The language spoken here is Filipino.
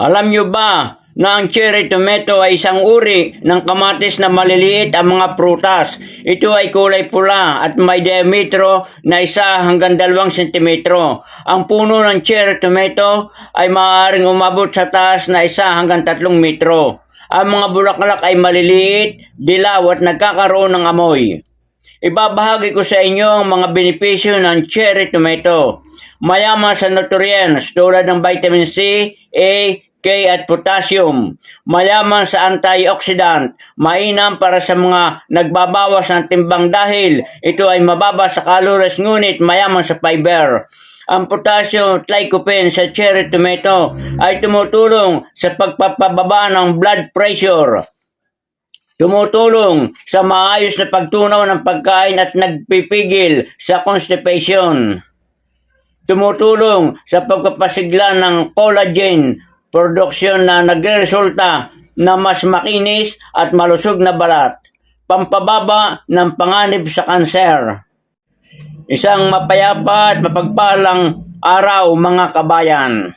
Alam nyo ba na ang cherry tomato ay isang uri ng kamatis na maliliit ang mga prutas. Ito ay kulay pula at may diametro na isa hanggang dalawang sentimetro. Ang puno ng cherry tomato ay maaaring umabot sa taas na isa hanggang tatlong metro. Ang mga bulaklak ay maliliit, dilaw at nagkakaroon ng amoy. Ibabahagi ko sa inyo ang mga benepisyo ng cherry tomato. Mayaman sa nutrients tulad ng vitamin C, A, K at potassium. Mayaman sa antioxidant. Mainam para sa mga nagbabawas ng timbang dahil ito ay mababa sa calories ngunit mayaman sa fiber. Ang potassium lycopene sa cherry tomato ay tumutulong sa pagpapababa ng blood pressure. Tumutulong sa maayos na pagtunaw ng pagkain at nagpipigil sa constipation. Tumutulong sa pagpapasigla ng collagen production na nagresulta na mas makinis at malusog na balat. Pampababa ng panganib sa kanser. Isang mapayapa at mapagpalang araw mga kabayan.